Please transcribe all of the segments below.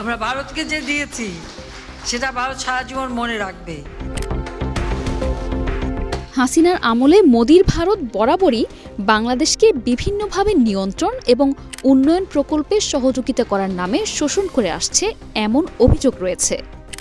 আমরা ভারতকে যে দিয়েছি, সেটা ভারত সারা জীবন মনে রাখবে। হাসিনার আমলে মোদির ভারত বরাবরই বাংলাদেশকে বিভিন্নভাবে নিয়ন্ত্রণ এবং উন্নয়ন প্রকল্পে সহযোগিতা করার নামে শোষণ করে আসছে এমন অভিযোগ রয়েছে।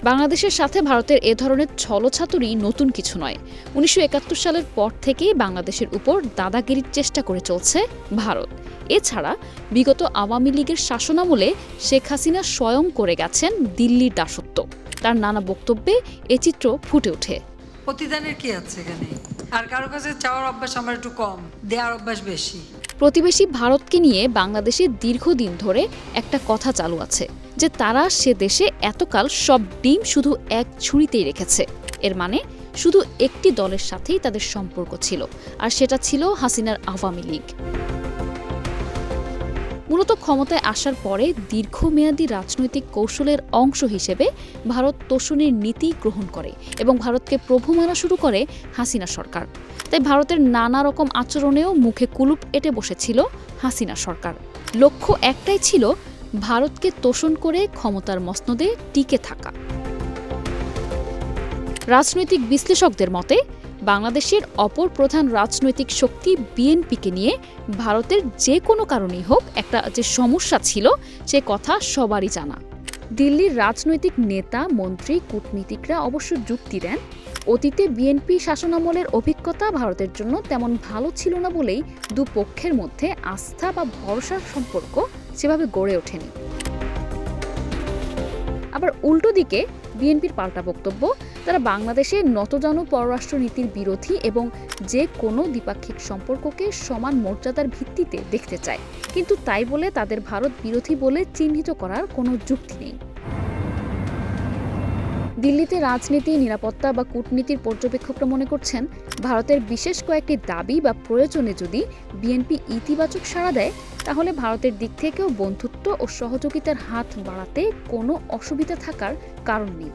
বাংলাদেশের সাথে ভারতের এ ধরনের ছলছাতুরি নতুন কিছু নয়। উনিশশো সালের পর থেকেই বাংলাদেশের উপর দাদাগিরির চেষ্টা করে চলছে ভারত। এছাড়া বিগত আওয়ামী লীগের শাসনামলে শেখ হাসিনা স্বয়ং করে গেছেন দিল্লির দাসত্ব। তার নানা বক্তব্যে এ চিত্র ফুটে ওঠে। প্রতিদানের কি আছে এখানে? আর কারও কাছে চাওয়ার অভ্যাস আমার একটু কম দেওয়ার অভ্যাস বেশি। প্রতিবেশী ভারতকে নিয়ে বাংলাদেশে দীর্ঘদিন ধরে একটা কথা চালু আছে যে তারা সে দেশে এতকাল সব ডিম শুধু এক ছুরিতেই রেখেছে। এর মানে শুধু একটি দলের সাথেই তাদের সম্পর্ক ছিল আর সেটা ছিল হাসিনার আওয়ামী লীগ। মূলত ক্ষমতায় আসার পরে দীর্ঘমেয়াদী রাজনৈতিক কৌশলের অংশ হিসেবে ভারত তোষণের নীতি গ্রহণ করে এবং ভারতকে প্রভু মানা শুরু করে হাসিনা সরকার। তাই ভারতের নানা রকম আচরণেও মুখে কুলুপ এঁটে বসেছিল হাসিনা সরকার। লক্ষ্য একটাই ছিল, ভারতকে তোষণ করে ক্ষমতার মসনদে টিকে থাকা। রাজনৈতিক বিশ্লেষকদের মতে বাংলাদেশের অপর প্রধান রাজনৈতিক শক্তি বিএনপিকে নিয়ে ভারতের যে কোনো কারণেই হোক একটা যে সমস্যা ছিল, সে কথা সবারই জানা। দিল্লির রাজনৈতিক নেতা, মন্ত্রী, কূটনীতিকরা অবশ্য যুক্তি দেন, অতীতে বিএনপি শাসনামলের অভিজ্ঞতা ভারতের জন্য তেমন ভালো ছিল না বলেই দুপক্ষের মধ্যে আস্থা বা ভরসার সম্পর্ক সেভাবে গড়ে ওঠেনি। আবার উল্টো দিকে বিএনপির পাল্টা বক্তব্য, তারা বাংলাদেশে নতজানু পররাষ্ট্রনীতির বিরোধী এবং যে কোনো দ্বিপাক্ষিক সম্পর্ককে সমান মর্যাদার ভিত্তিতে দেখতে চায়। কিন্তু তাই বলে তাদের ভারত বিরোধী বলে চিহ্নিত করার কোনো যুক্তি নেই। দিল্লিতে রাজনীতি, নিরাপত্তা বা কূটনীতির পর্যবেক্ষকরা মনে করছেন, ভারতের বিশেষ কয়েকটি দাবি বা প্রয়োজনে যদি বিএনপি ইতিবাচক সাড়া দেয়, তাহলে ভারতের দিক থেকেও বন্ধুত্ব ও সহযোগিতার হাত বাড়াতে কোনো অসুবিধা থাকার কারণ নেই।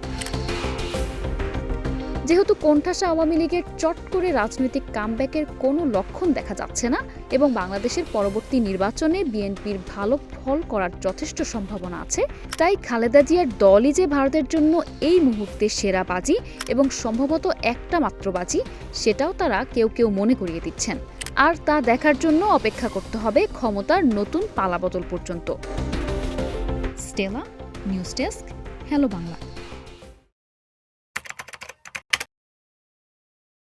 যেহেতু কোণঠাসা আওয়ামী লীগের চট করে রাজনৈতিক কামব্যাকের কোনো লক্ষণ দেখা যাচ্ছে না এবং বাংলাদেশের পরবর্তী নির্বাচনে বিএনপির ভালো ফল করার যথেষ্ট সম্ভাবনা আছে, তাই খালেদা জিয়ার দলই যে ভারতের জন্য এই মুহূর্তে সেরা বাজি এবং সম্ভবত একটা মাত্র বাজি, সেটাও তারা কেউ কেউ মনে করিয়ে দিচ্ছেন। আর তা দেখার জন্য অপেক্ষা করতে হবে ক্ষমতার নতুন পালাবদল পর্যন্ত। Stella, news desk, hello Bangla.